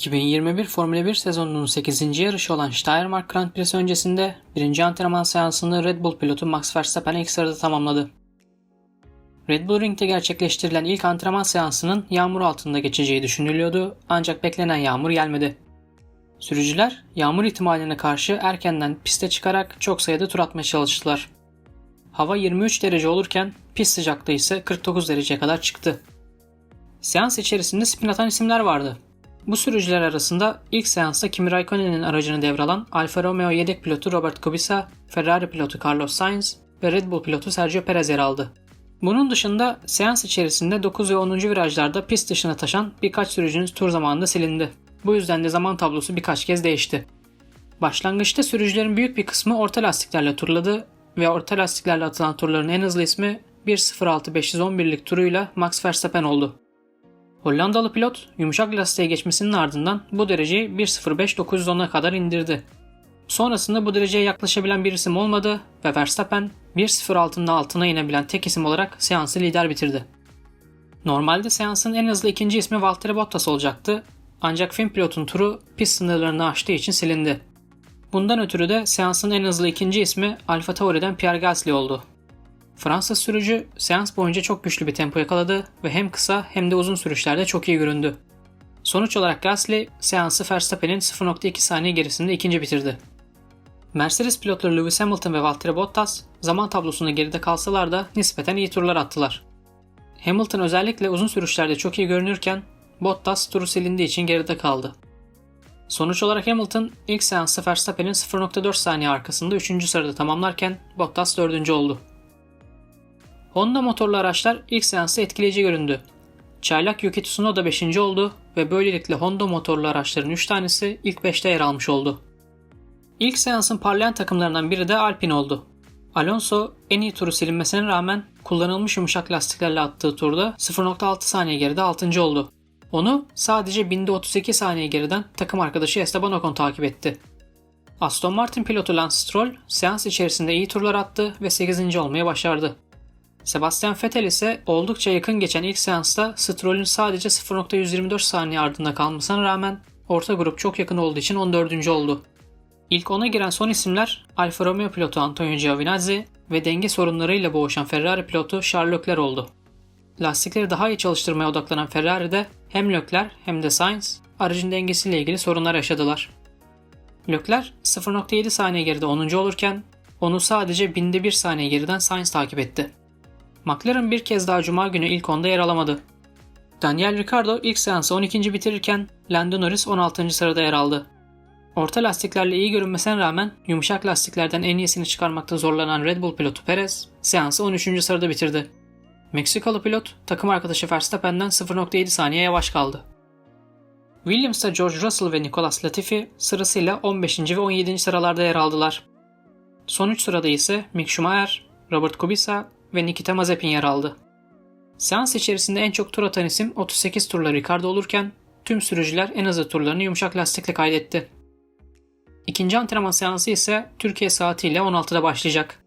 2021 Formula 1 sezonunun 8. yarışı olan Steiermark Grand Prix öncesinde birinci antrenman seansını Red Bull pilotu Max Verstappen ilk sırada tamamladı. Red Bull Ring'de gerçekleştirilen ilk antrenman seansının yağmur altında geçeceği düşünülüyordu ancak beklenen yağmur gelmedi. Sürücüler yağmur ihtimaline karşı erkenden piste çıkarak çok sayıda tur atmaya çalıştılar. Hava 23 derece olurken pist sıcaklığı ise 49 dereceye kadar çıktı. Seans içerisinde spin atan isimler vardı. Bu sürücüler arasında ilk seansta Kimi Raikkonen'in aracını devralan Alfa Romeo yedek pilotu Robert Kubica, Ferrari pilotu Carlos Sainz ve Red Bull pilotu Sergio Perez yer aldı. Bunun dışında seans içerisinde 9 ve 10. virajlarda pist dışına taşan birkaç sürücünün tur zamanında silindi. Bu yüzden de zaman tablosu birkaç kez değişti. Başlangıçta sürücülerin büyük bir kısmı orta lastiklerle turladı ve orta lastiklerle atılan turların en hızlı ismi 1.06.511'lik turuyla Max Verstappen oldu. Hollandalı pilot yumuşak lastiğe geçmesinin ardından bu dereceyi 1.05.910'a kadar indirdi. Sonrasında bu dereceye yaklaşabilen bir isim olmadı ve Verstappen 1.06'nın altına inebilen tek isim olarak seansı lider bitirdi. Normalde seansın en hızlı ikinci ismi Valtteri Bottas olacaktı ancak Fin pilotun turu pist sınırlarını aştığı için silindi. Bundan ötürü de seansın en hızlı ikinci ismi Alfa Tauri'den Pierre Gasly oldu. Fransız sürücü seans boyunca çok güçlü bir tempo yakaladı ve hem kısa hem de uzun sürüşlerde çok iyi göründü. Sonuç olarak Gasly seansı Verstappen'in 0.2 saniye gerisinde ikinci bitirdi. Mercedes pilotları Lewis Hamilton ve Valtteri Bottas zaman tablosunda geride kalsalar da nispeten iyi turlar attılar. Hamilton özellikle uzun sürüşlerde çok iyi görünürken Bottas turu silindiği için geride kaldı. Sonuç olarak Hamilton ilk seansta Verstappen'in 0.4 saniye arkasında 3. sırada tamamlarken Bottas 4. oldu. Honda motorlu araçlar ilk seansta etkileyici göründü. Çaylak Yuki Tsunoda 5. oldu ve böylelikle Honda motorlu araçların 3 tanesi ilk 5'te yer almış oldu. İlk seansın parlayan takımlarından biri de Alpine oldu. Alonso en iyi turu silinmesine rağmen kullanılmış yumuşak lastiklerle attığı turda 0.6 saniye geride 6. oldu. Onu sadece binde 32 saniye geriden takım arkadaşı Esteban Ocon takip etti. Aston Martin pilotu Lance Stroll seans içerisinde iyi turlar attı ve 8. olmayı başardı. Sebastian Vettel ise oldukça yakın geçen ilk seansta Stroll'ün sadece 0.124 saniye ardında kalmasına rağmen orta grup çok yakın olduğu için 14. oldu. İlk 10'a giren son isimler Alfa Romeo pilotu Antonio Giovinazzi ve denge sorunlarıyla boğuşan Ferrari pilotu Charles Leclerc oldu. Lastikleri daha iyi çalıştırmaya odaklanan Ferrari'de hem Leclerc hem de Sainz aracın dengesiyle ilgili sorunlar yaşadılar. Leclerc 0.7 saniye geride 10. olurken onu sadece binde 1 saniye geriden Sainz takip etti. McLaren bir kez daha Cuma günü ilk 10'da yer alamadı. Daniel Ricciardo ilk seansı 12. bitirirken Lando Norris 16. sırada yer aldı. Orta lastiklerle iyi görünmesine rağmen yumuşak lastiklerden en iyisini çıkarmakta zorlanan Red Bull pilotu Perez seansı 13. sırada bitirdi. Meksikalı pilot takım arkadaşı Verstappen'den 0.7 saniye yavaş kaldı. Williams'ta George Russell ve Nicolas Latifi sırasıyla 15. ve 17. sıralarda yer aldılar. Son 3 sırada ise Mick Schumacher, Robert Kubica ve Nikita Mazepin yer aldı. Seans içerisinde en çok tur atan isim 38 turla Ricardo olurken tüm sürücüler en hızlı turlarını yumuşak lastikle kaydetti. İkinci antrenman seansı ise Türkiye saatiyle 16'da başlayacak.